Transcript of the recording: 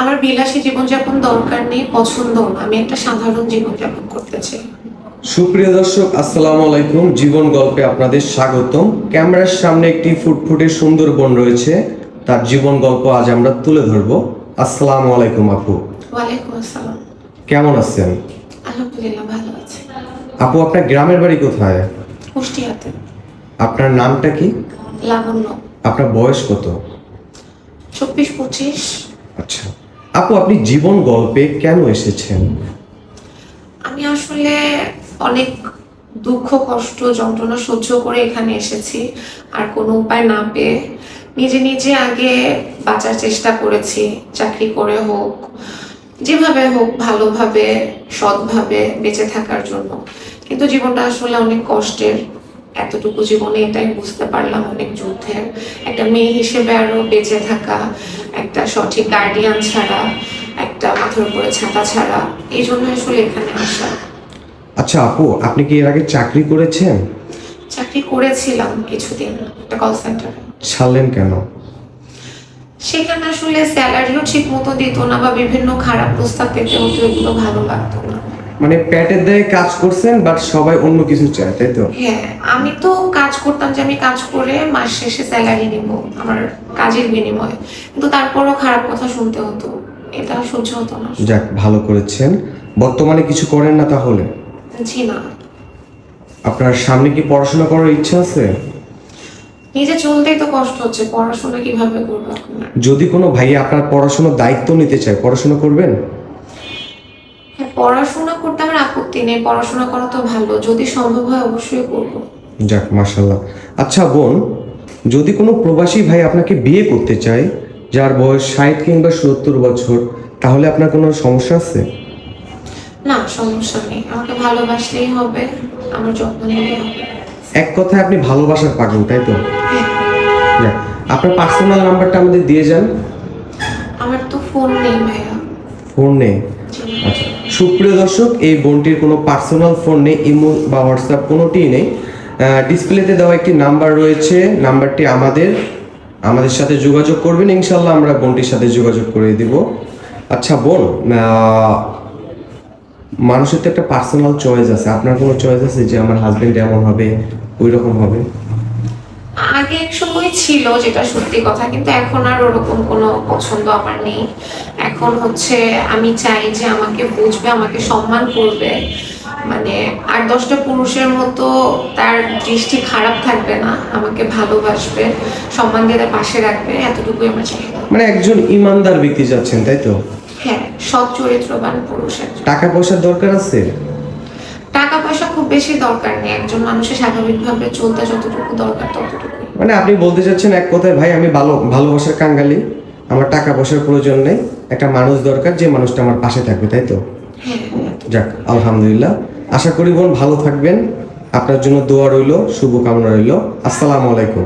আমার বিলাসী জীবনযাপন দরকার নেই পছন্দ না। আমি একটা সাধারণ জীবনযাপন করতে চাই। সুপ্রিয় দর্শক আসসালামু আলাইকুম। জীবন গল্পে আপনাদের স্বাগতম। ক্যামেরার সামনে একটি ফুটফুটে সুন্দর বোন রয়েছে। তার জীবন গল্প আজ আমরা তুলে ধরবো। আসসালামু আলাইকুম আপু। ওয়ালাইকুম আসসালাম। কেমন আছেন? আলহামদুলিল্লাহ ভালো আছি। আপু আপনার গ্রামের বাড়ি কোথায়? কুষ্টিয়াতে। আপনার নামটা কি? লাবণ্য। আপনার বয়স কত? চব্বিশ পঁচিশ। আচ্ছা। আপু, আপনি জীবন গল্পে কেন এসেছেন? আমি আসলে অনেক দুঃখ, কষ্ট, যন্ত্রণা সহ্য করে এখানে এসেছি, আর কোনো উপায় না পেয়ে নিজে নিজে আগে বাঁচার চেষ্টা করেছি, চাকরি করে হোক, যেভাবে হোক, ভালোভাবে, সৎভাবে বেঁচে থাকার জন্য। কিন্তু জীবনটা আসলে অনেক কষ্টের। এতটুকু জীবনে এটাই বুঝতে পারলাম অনেক যুদ্ধের। একটা মেয়ে হিসেবে আরও বেঁচে থাকা একটা সঠিক গার্ডিয়ান ছাড়া একটা মাথার উপরে ছাতা ছাড়া এই জন্য আসলে এখানে আসা। আচ্ছা আপু আপনি কি এর আগে চাকরি করেছেন? চাকরি করেছিলাম কিছুদিন একটা কল সেন্টারে ছাড়লেন কেন? সেখানে আসলে স্যালারিও ঠিক মতো দিত না বা বিভিন্ন খারাপ প্রস্তাব পেতে হতো এগুলো ভালো লাগতো না। মানে পেটের দায়ে কাজ করছেন বাট সবাই অন্য কিছু চায় তাই তো? হ্যাঁ আমি তো কাজ করতাম যে আমি কাজ করে মাস শেষে স্যালারি নিব আমার কাজের বিনিময়ে। কিন্তু তারপরও খারাপ কথা শুনতে হতো এটা সহ্য হতো না। যাক ভালো করেছেন। বর্তমানে কিছু করেন না তাহলে? জি না। আপনার সামনে কি পড়াশোনা করার ইচ্ছা আছে? নিজে চলতেই তো কষ্ট হচ্ছে পড়াশোনা কীভাবে করব যদি কোনো ভাই আপনার পড়াশোনার দায়িত্ব নিতে চায় পড়াশোনা করবেন? পড়াশোনা করতে আমার আপত্তি নেই পড়াশোনা করা তো ভালো যদি সম্ভব হয় অবশ্যই করব। যাক মাশাল্লাহ আচ্ছা বোন যদি কোনো প্রবাসী ভাই আপনাকে বিয়ে করতে চায় যার বয়স ষাট কিংবা সত্তর বছর তাহলে আপনার কোনো সমস্যা আছে? না সমস্যা নেই। আমাকে ভালোবাসলেই হবে আমার যত্ন নিলেই হবে। এক কথায় আপনি ভালোবাসার পাগল তাই তো? হ্যাঁ। যাক আপনার পার্সোনাল নাম্বারটা আমাদের দিয়ে যান। আমার তো ফোন নেই ভাইয়া। ফোন নেই? আচ্ছা। সুপ্রিয় দর্শক, এই বোনটির কোনো পার্সোনাল ফোন নেই, ইমো বা হোয়াটসঅ্যাপ কোনোটিই নেই। ডিসপ্লেতে দেওয়া একটি নাম্বার রয়েছে নাম্বারটি আমাদের আমাদের সাথে যোগাযোগ করবেন ইনশাল্লাহ আমরা বোনটির সাথে যোগাযোগ করে দিব। আচ্ছা বোন মানুষের তো একটা পার্সোনাল চয়েস আছে। আপনার কোনো চয়েস আছে যে আমার হাজবেন্ড এমন হবে ওই রকম হবে? আগে এক সময় ছিল যেটা সত্যি কথা কিন্তু এখন আর ওরকম কোনো পছন্দ আমার নেই। এখন হচ্ছে আমি চাই যে আমাকে বুঝবে আমাকে সম্মান করবে। মানে আট দশটা পুরুষের মতো তার দৃষ্টি খারাপ থাকবে না আমাকে ভালোবাসবে সম্মান দিয়ে তার পাশে রাখবে এতটুকুই আমার চাই মানে একজন ইমানদার ব্যক্তি যাচ্ছেন তাই তো? হ্যাঁ সৎ চরিত্রবান পুরুষ টাকা পয়সার দরকার আছে? টাকা পয়সা খুব বেশি দরকার নেই একজন মানুষের স্বাভাবিকভাবে চলতে যতটুকু দরকার ততটুকু। মানে আপনি বলতে চাচ্ছেন এক কথায়, ভাই, আমি ভালো, ভালোবাসার কাঙ্গালি। আমার টাকা পয়সার প্রয়োজন নেই। একটা মানুষ দরকার, যে মানুষটা আমার পাশে থাকবে, তাই তো? যাক, আলহামদুলিল্লাহ। আশা করি বোন ভালো থাকবেন। আপনার জন্য দোয়া রইল, শুভকামনা রইল। আসসালামু আলাইকুম।